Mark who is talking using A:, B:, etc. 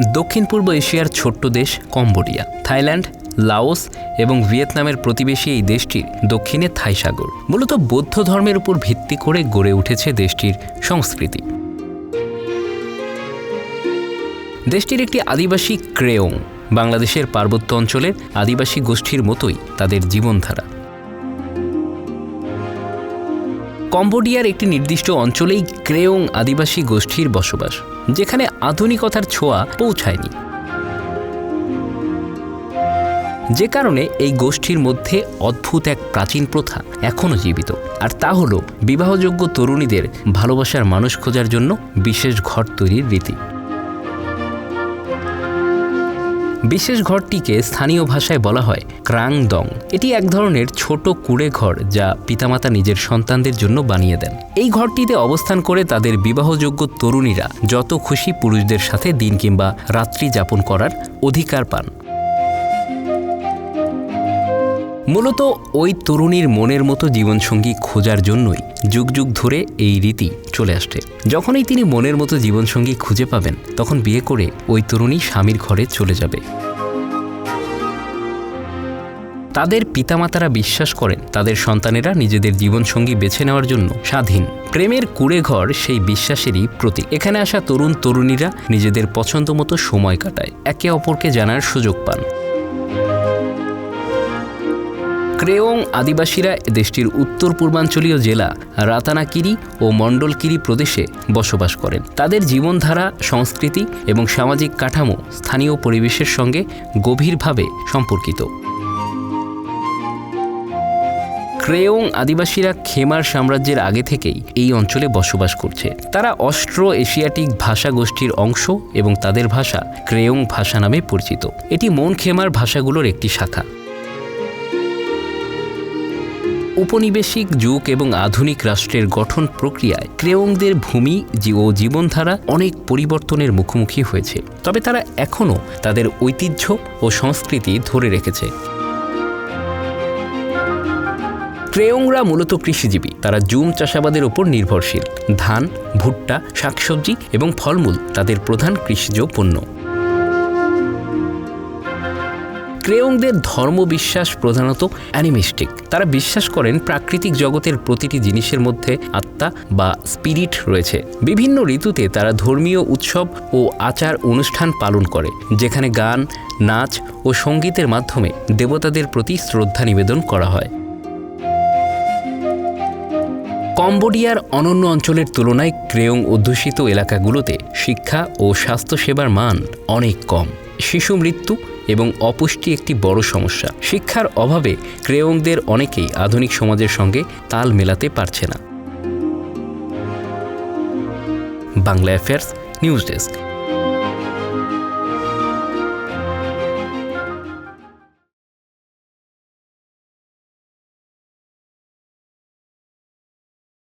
A: দক্ষিণ পূর্ব এশিয়ার ছোট্ট দেশ কম্বোডিয়া, থাইল্যান্ড, লাওস এবং ভিয়েতনামের প্রতিবেশী এই দেশটির দক্ষিণে থাই সাগর মূলত বৌদ্ধ ধর্মের উপর ভিত্তি করে গড়ে উঠেছে দেশটির সংস্কৃতি। দেশটির একটি আদিবাসী ক্রেয়ং বাংলাদেশের পার্বত্য অঞ্চলের আদিবাসী গোষ্ঠীর মতোই তাদের জীবনধারা। কম্বোডিয়ার একটি নির্দিষ্ট অঞ্চলেই ক্রেয়ং আদিবাসী গোষ্ঠীর বসবাস, যেখানে আধুনিকতার ছোঁয়া পৌঁছায়নি। যে কারণে এই গোষ্ঠীর মধ্যে অদ্ভুত এক প্রাচীন প্রথা এখনও জীবিত। আর তা হল বিবাহযোগ্য তরুণীদের ভালোবাসার মানুষ খোঁজার জন্য বিশেষ ঘর তৈরির রীতি। বিশেষ ঘরটিকে স্থানীয় ভাষায় বলা হয় ক্রাং দং এটি এক ধরনের ছোট কুড়ে ঘর যা পিতামাতা নিজের সন্তানদের জন্য বানিয়ে দেন। এই ঘরটিতে অবস্থান করে তাদের বিবাহযোগ্য তরুণীরা যত খুশি পুরুষদের সাথে দিন কিংবা রাত্রি যাপন করার অধিকার পান। মূলত ওই তরুণীর মনের মতো জীবনসঙ্গী খোঁজার জন্যই যুগ যুগ ধরে এই রীতি চলে আসছে। যখনই তিনি মনের মতো জীবনসঙ্গী খুঁজে পাবেন, তখন বিয়ে করে ওই তরুণী স্বামীর ঘরে চলে যাবে। তাদের পিতামাতারা বিশ্বাস করেন, তাদের সন্তানেরা নিজেদের জীবনসঙ্গী বেছে নেওয়ার জন্য স্বাধীন। প্রেমের কুড়ে ঘর সেই বিশ্বাসেরই প্রতীক। এখানে আসা তরুণ তরুণীরা নিজেদের পছন্দ মতো সময় কাটায়, একে অপরকে জানার সুযোগ পান। ক্রেওং আদিবাসীরা দেশটির উত্তর পূর্বাঞ্চলীয় জেলা রাতানাকিরি ও মণ্ডলকিরি প্রদেশে বসবাস করেন। তাদের জীবনধারা, সংস্কৃতি এবং সামাজিক কাঠামো স্থানীয় পরিবেশের সঙ্গে গভীরভাবে সম্পর্কিত। ক্রেওং আদিবাসীরা খেমার সাম্রাজ্যের আগে থেকেই এই অঞ্চলে বসবাস করছে। তারা অস্ট্রো এশিয়াটিক ভাষা গোষ্ঠীর অংশ এবং তাদের ভাষা ক্রেওং ভাষা নামে পরিচিত। এটি মন খেমার ভাষাগুলোর একটি শাখা। উপনিবেশিক যুগ এবং আধুনিক রাষ্ট্রের গঠন প্রক্রিয়ায় ক্রেওংদের ভূমি ও জীবনধারা অনেক পরিবর্তনের মুখোমুখি হয়েছে। তবে তারা এখনও তাদের ঐতিহ্য ও সংস্কৃতি ধরে রেখেছে। ক্রেয়ংরা মূলত কৃষিজীবী। তারা জুম চাষাবাদের ওপর নির্ভরশীল। ধান, ভুট্টা, শাকসবজি এবং ফলমূল তাদের প্রধান কৃষিজ পণ্য। ক্রেয়ংদের ধর্মবিশ্বাস প্রধানত অ্যানিমিস্টিক। তারা বিশ্বাস করেন প্রাকৃতিক জগতের প্রতিটি জিনিসের মধ্যে আত্মা বা স্পিরিট রয়েছে। বিভিন্ন ঋতুতে তারা ধর্মীয় উৎসব ও আচার অনুষ্ঠান পালন করে, যেখানে গান, নাচ ও সঙ্গীতের মাধ্যমে দেবতাদের প্রতি শ্রদ্ধা নিবেদন করা হয়। কম্বোডিয়ার অনন্য অঞ্চলের তুলনায় ক্রেয়ং অধ্যুষিত এলাকাগুলোতে শিক্ষা ও স্বাস্থ্যসেবার মান অনেক কম। শিশু মৃত্যু এবং অপুষ্টি একটি বড় সমস্যা। শিক্ষার অভাবে ক্রেয়ংদের অনেকেই আধুনিক সমাজের সঙ্গে তাল মেলাতে পারছে না। Bangla affairs news desk